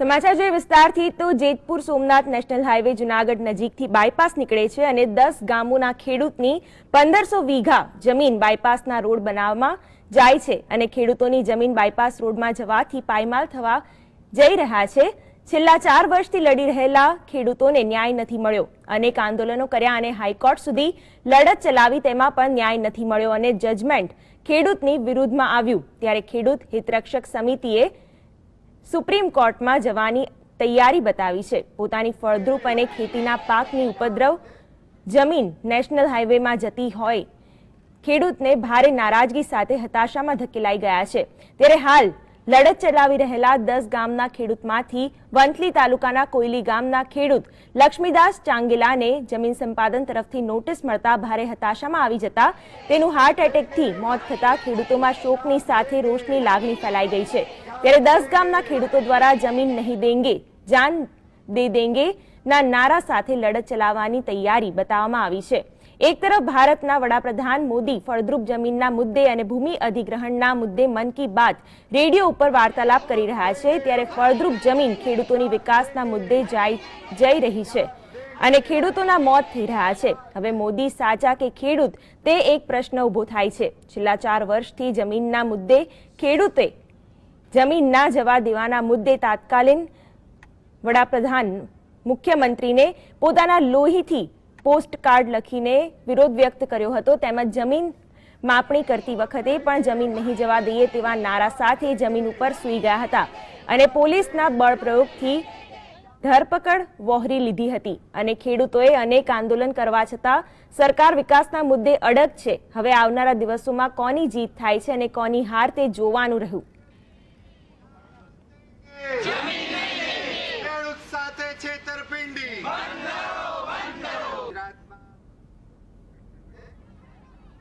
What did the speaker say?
સમાચાર જોઈએ વિસ્તારથી તો જેતપુર સોમનાથ નેશનલ હાઈવે જુનાગઢ નજીકથી બાયપાસ નીકળે છે અને દસ ગામોના ખેડૂતની પંદરસો વીઘા જમીન બાયપાસના રોડ બનાવવામાં જાય છે અને ખેડૂતોની જમીન બાયપાસ રોડમાં જવાથી પાયમાલ થવા જઈ રહ્યા છે. છેલ્લા ચાર વર્ષથી લડી રહેલા ખેડૂતોને ન્યાય નથી મળ્યો. અનેક આંદોલનો કર્યા અને હાઈકોર્ટ સુધી લડત ચલાવી તેમાં પણ ન્યાય નથી મળ્યો અને જજમેન્ટ ખેડૂતની વિરુદ્ધમાં આવ્યું. ત્યારે ખેડૂત હિતરક્ષક સમિતિએ સુપ્રીમ કોર્ટમાં જવાની તૈયારી બતાવી છે. પોતાની ફળદ્રુપ અને ખેતીના પાકની ઉપદ્રવ જમીન નેશનલ હાઈવેમાં જતી હોય. ખેડૂતને ભારે નારાજગી સાથે હતાશામાં ધકેલાઈ ગયા છે. ત્યારે હાલ લડત ચલાવી રહેલા દસ ગામના ખેડૂતમાંથી વંથલી તાલુકાના કોયલી ગામના ખેડૂત લક્ષ્મીદાસ ચાંગેલાને જમીન સંપાદન તરફથી નોટિસ મળતા ભારે હતાશામાં આવી જતા તેનું હાર્ટ એટેકથી મોત થતા ખેડૂતોમાં શોકની સાથે રોષની લાગણી ફેલાઈ ગઈ છે. ત્યારે દસ ગામના ખેડૂતો દ્વારા જમીન નહીં દેંગે, જાન દે દેંગે ના નારા સાથે લડત ચલાવવાની તૈયારી બતાવવામાં આવી છે. એક તરફ ભારતના વડાપ્રધાન મોદી ફળદ્રુપ જમીનના મુદ્દે અને ભૂમિ અધિગ્રહણના મુદ્દે મન કી બાત રેડિયો ઉપર વાર્તાલાપ કરી રહ્યા છે, ત્યારે ફળદ્રુપ જમીન ખેડૂતોની વિકાસના મુદ્દે જાય, જઈ રહી છે અને ખેડૂતોના મોત થઈ રહ્યા છે. હવે મોદી સાચા કે ખેડૂત તે એક પ્રશ્ન ઊભો થાય છે. છેલ્લા ચાર વર્ષથી જમીનના મુદ્દે ખેડૂતે જમીન ના જવા દેવાના મુદ્દે તાત્કાલિન વડાપ્રધાન મુખ્યમંત્રીને પોતાના લોહીથી પોસ્ટ કાર્ડ લખીને વિરોધ વ્યક્ત કર્યો હતો. તેમજ જમીન માપણી કરતી વખતે પણ જમીન નહીં જવા દઈએ તેવા નારા સાથે જમીન ઉપર સૂઈ ગયા હતા અને પોલીસના બળ પ્રયોગથી ધરપકડ વહોરી લીધી હતી અને ખેડૂતોએ અનેક આંદોલન કરવા છતાં સરકાર વિકાસના મુદ્દે અડગ છે. હવે આવનારા દિવસોમાં કોની જીત થાય છે અને કોની હાર તે જોવાનું રહ્યું.